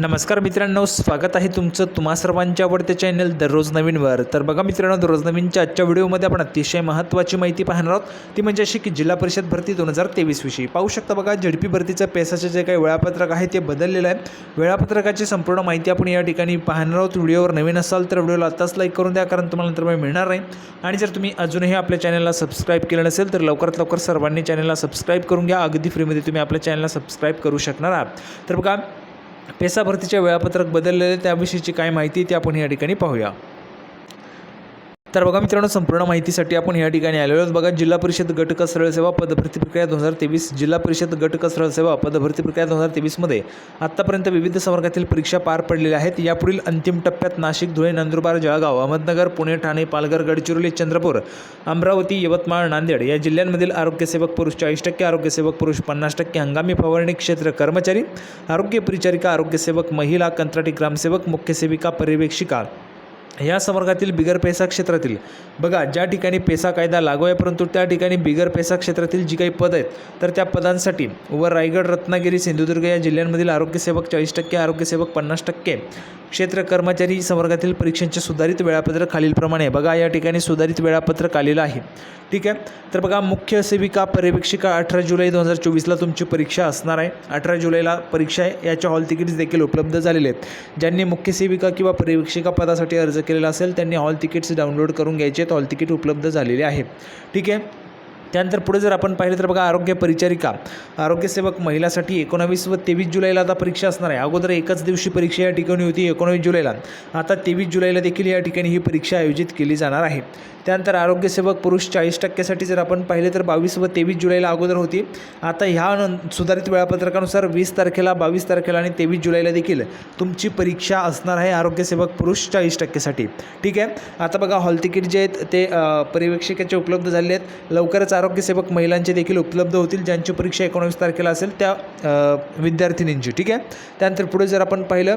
नमस्कार मित्रांनो स्वागत आहे तुमचं तुम्हा सर्वांच्या आवडत्या चॅनल दररोज नवीनवर. तर बघा मित्रांनो दररोज नवीनच्या आजच्या व्हिडिओमध्ये आपण अतिशय महत्त्वाची माहिती पाहणार आहोत. ती म्हणजे अशी की जिल्हा परिषद भरती दोन हजार तेवीसविषयी पाहू शकता बघा झडपी भरतीचं पेसाचे जे काही वेळापत्रक आहे ते बदललेलं आहे. वेळापत्रकाची संपूर्ण माहिती आपण या ठिकाणी पाहणार आहोत. व्हिडिओवर नवीन असाल तर व्हिडिओला आत्ताच लाईक करून द्या कारण तुम्हाला नंतर वेळ मिळणार नाही. आणि जर तुम्ही अजूनही आपल्या चॅनलला सबस्क्राईब केलं नसेल तर लवकरात लवकर सर्वांनी चॅनलला सबस्क्राईब करून घ्या. अगदी फ्रीमध्ये तुम्ही आपल्या चॅनलला सबस्क्राईब करू शकणार आहात. तर बघा पेसा वेळापत्रक बदललेले त्याविषयीची काय माहिती ते आपण या ठिकाणी पाहूया. तर बघा मित्रांनो संपूर्ण माहितीसाठी आपण या ठिकाणी आलेलो आहोत. बघा जिल्हा परिषद गट सरळ सेवा पदभरती प्रक्रिया दोन हजार तेवीस जिल्हा परिषद गट सरळ सेवा पदभरती प्रक्रिया दोन हजार तेवीसमध्ये आत्तापर्यंत विविध संवर्गातील परीक्षा पार पडलेल्या आहेत. यापुढील अंतिम टप्प्यात नाशिक धुळे नंदुरबार जळगाव अहमदनगर पुणे ठाणे पालघर गडचिरोली चंद्रपूर अमरावती यवतमाळ नांदेड या जिल्ह्यांमधील आरोग्यसेवक पुरुष चाळीस टक्के आरोग्यसेवक पुरुष पन्नास टक्के हंगामी फवारणी क्षेत्र कर्मचारी आरोग्य परिचारिका आरोग्यसेवक महिला कंत्राटी ग्रामसेवक मुख्य सेविका पर्यवेक्षिका या संवर्गातील बिगर पैसा क्षेत्रातील बघा ज्या ठिकाणी पैसा कायदा लागू आहे परंतु त्या ठिकाणी बिगर पैसा क्षेत्रातील जी काही पद आहेत तर त्या पदांसाठी व रायगड रत्नागिरी सिंधुदुर्ग या जिल्ह्यांमधील आरोग्यसेवक चाळीस टक्के आरोग्यसेवक पन्नास टक्के. क्षेत्र कर्मचारी संवर्गातील परीक्षांचे सुधारित वेळापत्रक खालीलप्रमाणे बघा या ठिकाणी सुधारित वेळापत्रक आलेलं आहे. ठीक आहे? तर बघा मुख्य सेविका पर्यवेक्षिका अठरा जुलै दोन हजार चोवीसला तुमची परीक्षा असणार आहे. अठरा जुलैला परीक्षा आहे. याच्या हॉल तिकीट्स देखील उपलब्ध झालेले आहेत. ज्यांनी मुख्य सेविका किंवा पर्यवेक्षिका पदासाठी अर्ज केलेला असेल त्यांनी हॉल तिकीट्स डाउनलोड करून घ्यायचे आहेत. हॉल तिकीट उपलब्ध झालेले आहे ठीक आहे? त्यानंतर पुढे जर आपण पाहिलं तर बघा आरोग्य परिचारिका. आरोग्यसेवक महिलासाठी एकोणावीस व तेवीस जुलैला आता परीक्षा असणार आहे. अगोदर एकाच दिवशी परीक्षा या ठिकाणी होती एकोणावीस जुलैला. आता तेवीस जुलैला देखील या ठिकाणी ही परीक्षा आयोजित केली जाणार आहे. त्यानंतर आरोग्यसेवक पुरुष चाळीस टक्क्यासाठी जर आपण पाहिले तर बावीस व तेवीस जुलैला अगोदर होती. आता ह्या सुधारित वेळापत्रकानुसार वीस तारखेला बावीस तारखेला आणि तेवीस जुलैला देखील तुमची परीक्षा असणार आहे आरोग्यसेवक पुरुष चाळीस टक्केसाठी ठीक आहे? आता बघा हॉल तिकीट जे आहेत ते पर्यवेक्षकाचे उपलब्ध झाले आहेत. लवकरच आरोग्यसेवक महिलांचे देखील उपलब्ध होतील ज्यांची परीक्षा एकोणावीस तारखेला असेल त्या विद्यार्थिनींची. ठीक आहे? त्यानंतर पुढे जर आपण पाहिलं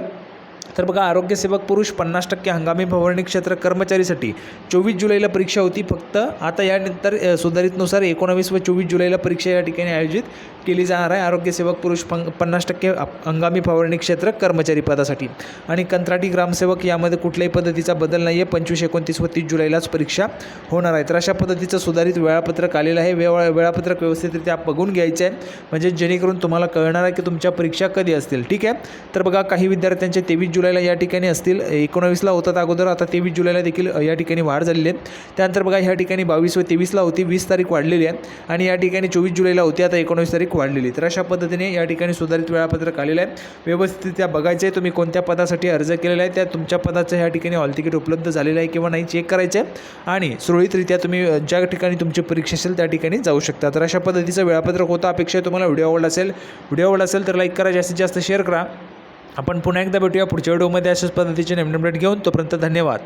तर बघा आरोग्यसेवक पुरुष पन्नास टक्के हंगामी फवारणी क्षेत्र कर्मचारीसाठी. चोवीस जुलैला परीक्षा होती फक्त. आता यानंतर सुधारितनुसार एकोणावीस व चोवीस जुलैला परीक्षा या ठिकाणी आयोजित केली जाणार आहे. आरोग्यसेवक पुरुष पं पन्नास टक्के हंगामी फवारणी क्षेत्र कर्मचारी पदासाठी. आणि कंत्राटी ग्रामसेवक यामध्ये कुठल्याही पद्धतीचा बदल नाही आहे पंचवीस एकोणतीस व तीस जुलैलाच परीक्षा होणार आहे तर अशा पद्धतीचं सुधारित वेळापत्रक आलेलं आहे. वेळा वेळापत्रक व्यवस्थितरित्या बघून घ्यायचं आहे. म्हणजे जेणेकरून तुम्हाला कळणार आहे की तुमच्या परीक्षा कधी असतील. ठीक आहे? तर बघा काही विद्यार्थ्यांचे तेवीस जुलैला या ठिकाणी असतील. एकोणावीसला होतात अगोदर आता तेवीस जुलैला देखील या ठिकाणी वाढ झालेली आहे. त्यानंतर बघा ह्या ठिकाणी बावीस व तेवीसला होती. वीस तारीख वाढलेली आहे. आणि या ठिकाणी चोवीस जुलैला होती. आता एकोणावीस तारीख वाढलेली तर अशा पद्धतीने या ठिकाणी सुधारित वेळापत्रक आलेलं आहे. व्यवस्थितरित्या बघायचं आहे. तुम्ही कोणत्या पदासाठी अर्ज केलेला आहे त्या तुमच्या पदाचं ह्या ठिकाणी हॉल तिकीट उपलब्ध झालेलं आहे किंवा नाही चेक करायचं आहे. आणि सुरळीतरित्या तुम्ही ज्या ठिकाणी तुमची परीक्षा असेल त्या ठिकाणी जाऊ शकता. तर अशा पद्धतीचं वेळापत्रक होतं. अपेक्षा तुम्हाला. व्हिडिओ आवडला असेल व्हिडिओ आवडला असेल तर लाईक करा. जास्तीत जास्त शेअर करा. आपण पुन्हा एकदा भेटूया पुढच्या व्हिडिओमध्ये अशाच पद्धतीचे नवीन अपडेट घेऊन. तोपर्यंत धन्यवाद.